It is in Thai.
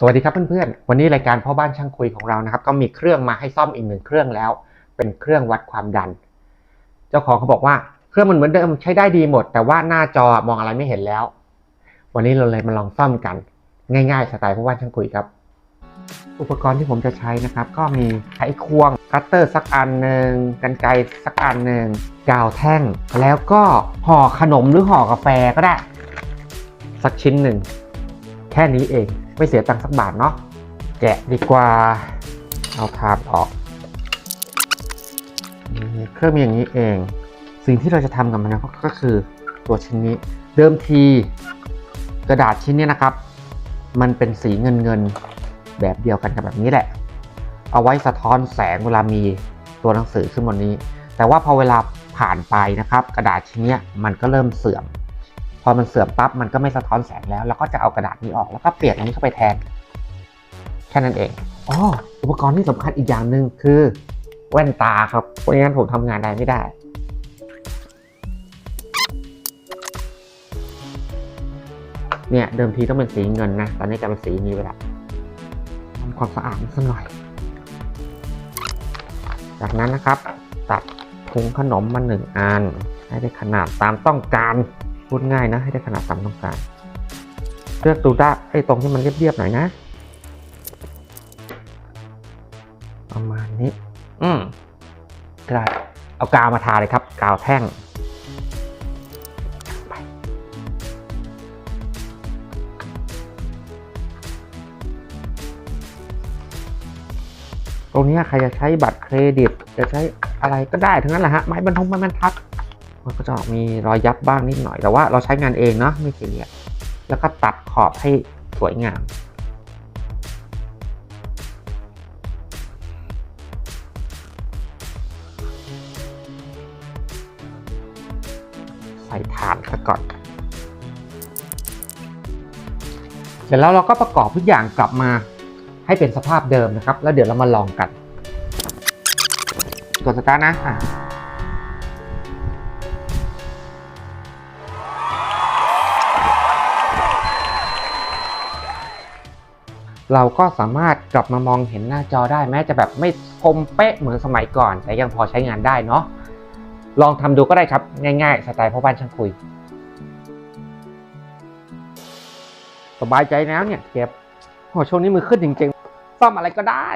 สวัสดีครับเพื่อนๆ วันนี้รายการพ่อบ้านช่างคุยของเรานะครับ ก็มีเครื่องมาให้ซ่อมอีกหนึ่งเครื่องแล้ว เป็นเครื่องวัดความดัน เจ้าของเขาบอกว่าเครื่องมันเหมือนเดิมใช้ได้ดีหมด แต่ว่าหน้าจอมองอะไรไม่เห็นแล้ว วันนี้เราเลยมาลองซ่อมกัน ง่ายๆสไตล์พ่อบ้านช่างคุยครับ อุปกรณ์ที่ผมจะใช้นะครับ ก็มีไขควงคัตเตอร์สักอันหนึ่งกันไกรสักอันหนึ่งกาวแท่ง แล้วก็ห่อขนมหรือห่อกาแฟก็ได้ สักชิ้นหนึ่ง ค่นี้เอง ไม่เสียตังค์สักบาทเนาะแกะดีกว่า เอาทาบออกเครื่องมีอย่างนี้เอง สิ่งที่เราจะทำกับมันนะก็คือตัวชิ้นนี้ เดิมทีกระดาษชิ้นนี้นะครับ มันเป็นสีเงินเงินแบบเดียวกันกับแบบนี้แหละ เอาไว้สะท้อนแสงเวลามีตัวหนังสือขึ้นบนนี้ แต่ว่าพอเวลาผ่านไปนะครับ กระดาษชิ้นเนี้ยมันก็เริ่มเสื่อม อมันเสื่อมปั๊บมันก็ไม่สะท้อนแสงแล้ว แล้วก็จะเอากระดาษนี้ออกแล้วก็เปลี่ยนอันนี้เข้าไปแทน แค่นั้นเองอ๋ออุปกรณ์ที่สำคัญอีกอย่างหนึ่งคือ แว่นตาครับเพราะงั้นผมทำงานได้ไม่ได้ เนี่ยเดิมทีต้องเป็นสีเงินนะตอนนี้กลายเป็นสีนี้ไปล้วทำความสะอาดมันสักหน่อย จากนั้นนะครับ ตัดถุงขนมมาหนึ่งอันให้ได้ขนาดตามต้องการ พูดง่ายนะให้ได้ขนาดตามต้องการเลือกดูด้ไอ้ตรงที่มันเรียบๆหน่อยนะ ประมาณนี้ อืมได้เอากาวมาทาเลยครับ กาวแท่งตรงนี้ใครจะใช้บัตรเครดิต จะใช้อะไรก็ได้ทั้งนั้นแหละฮะไม้บรรทงไม้บรรทัด มันก็จะออกมีรอยยับบ้างนิดหน่อย แต่ว่าเราใช้งานเองเนาะไม่ซีเรียสแล้วก็ตัดขอบให้สวยงามใส่ฐานซะก่อน เสร็จแล้วเราก็ประกอบทุกอย่างกลับมาให้เป็นสภาพเดิมนะครับ แล้วเดี๋ยวเรามาลองกัน กดสตาร์ทนะ เราก็สามารถกลับมามองเห็นหน้าจอได้แม้จะแบบไม่คมเป๊ะเหมือนสมัยก่อน แต่ยังพอใช้งานได้เนาะลองทำดูก็ได้ครับ ง่ายๆ สไตล์พ่อบ้านช่างคุย สบายใจแล้วเนี่ยเก็บโอ้ช่วงนี้มือขึ้นจริงๆซ่อมอะไรก็ได้